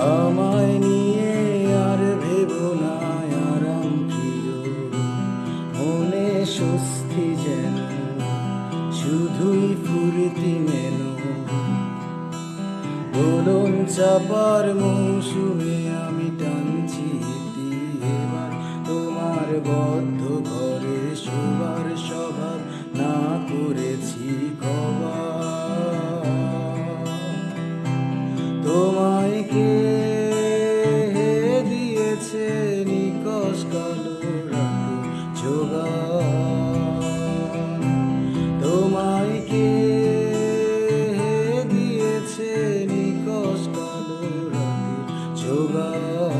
আমায় নিয়ে আর ভেব না, আরাম প্রিয়। মনে স্বস্তি যেন, শুধুই ফুর্তি মেনো দোলন চাপার মৌসুমে আমি টানছি এবার। তোমার বদ্ধ ঘরে শোবার স্বভাব না করেছি কবা তোমায় নিকশ কালো রাতে যোগান তোমায় কে দিয়েছে নিকশ কালো রাতে যোগান